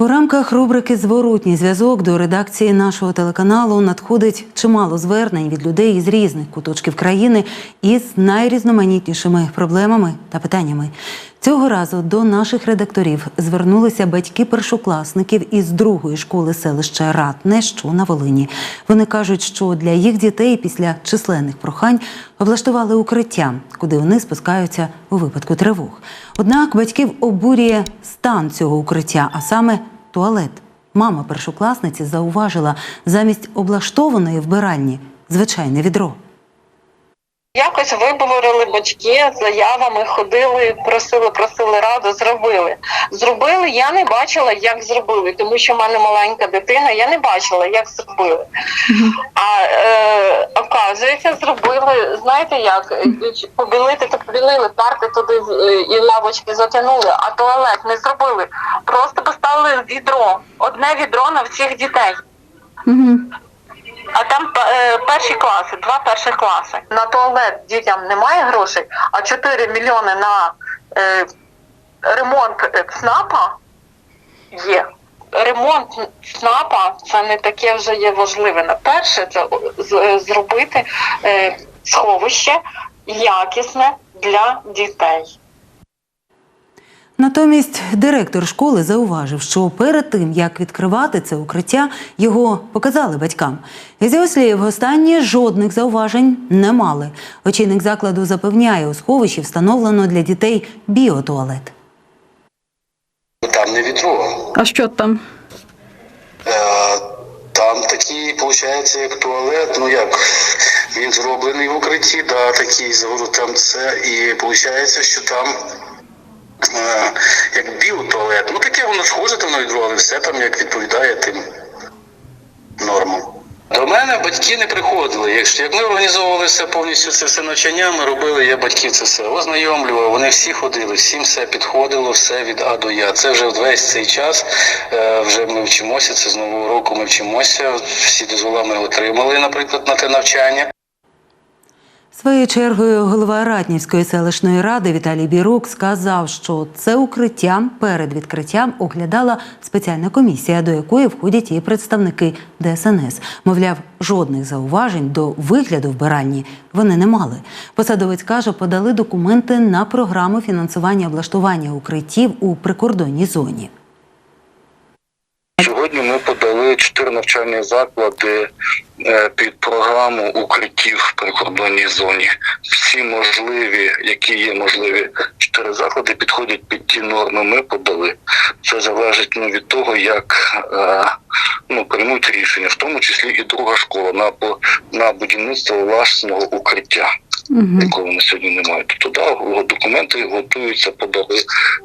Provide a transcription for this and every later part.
У рамках рубрики Зворотній зв'язок до редакції нашого телеканалу надходить чимало звернень від людей із різних куточків країни із найрізноманітнішими проблемами та питаннями. Цього разу до наших редакторів звернулися батьки першокласників із другої школи селища Ратне, що на Волині. Вони кажуть, що для їх дітей після численних прохань облаштували укриття, куди вони спускаються у випадку тривог. Однак батьків обурює стан цього укриття, а саме туалет. Мама першокласниці зауважила замість облаштованої вбиральні звичайне відро. Якось виборили батьки з заявами, ходили, просили, просили раду, зробили. Зробили, я не бачила, як зробили, тому що в мене маленька дитина, я не бачила, як зробили. А е, оказується, зробили, знаєте як, побілити, то побілили, парти туди е, і лавочки затягнули, а туалет не зробили. Просто поставили відро, одне відро на всіх дітей. А там е, перші класи, два перші класи. На туалет дітям немає грошей, а 4 мільйони на е, ремонт е, є. Ремонт ЦНАПа це не таке вже є важливе. На перше, це з- е, зробити е, сховище якісне для дітей. Натомість директор школи зауважив, що перед тим як відкривати це укриття, його показали батькам. Із його слів, останні жодних зауважень не мали. Очільник закладу запевняє, у сховищі встановлено для дітей біотуалет. Там не відро. А що там? Е, Там такий, виходить, як туалет, ну як він зроблений в укритті, да, такий там це, і виходить, що там. Ну таке воно схоже там на відро, але все там як відповідає тим нормам. До мене батьки не приходили. Якщо як ми організовували все повністю це все навчання, ми робили, я батьків це все ознайомлював. Вони всі ходили, всім все підходило, все від А до Я. Це вже весь цей час. е, Вже ми вчимося. Це з нового року ми вчимося. Всі дозволи ми отримали, наприклад, на те навчання. Своєю чергою голова Ратнівської селищної ради Віталій Бірук сказав, що це укриття перед відкриттям оглядала спеціальна комісія, до якої входять і представники ДСНС. Мовляв, жодних зауважень до вигляду вбиральні вони не мали. Посадовець каже, подали документи на програму фінансування облаштування укриттів у прикордонній зоні. Сьогодні ми подали чотири навчальні заклади е, під програму укриттів в прикордонній зоні. Всі можливі, які є можливі чотири заклади, підходять під ті норми. Ми подали. Це залежить ну, від того, як е, ну, приймуть рішення, в тому числі і друга школа на на будівництво власного укриття. Якого на сьогодні немає. Тобто да, документи готуються, подали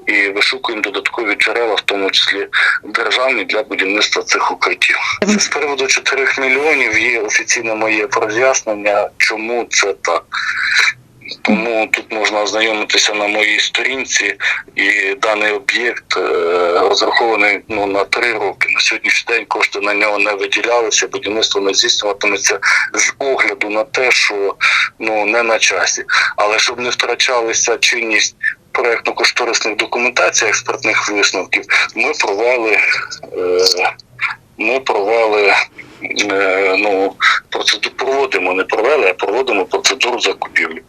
і вишукуємо додаткові джерела, в тому числі державні для будівництва цих укриттів. Це з приводу 4 мільйонів є офіційне моє роз'яснення, чому це так. Тому тут можна ознайомитися на моїй сторінці, і даний об'єкт е, розрахований ну на три роки. На сьогоднішній день кошти на нього не виділялися. Будівництво не здійснюватиметься з огляду на те, що ну не на часі, але щоб не втрачалася чинність проектно-кошторисних документацій, експертних висновків, ми провели. Е, ми провели е, ну процедуру проводимо, не провели, а проводимо процедуру закупівлі.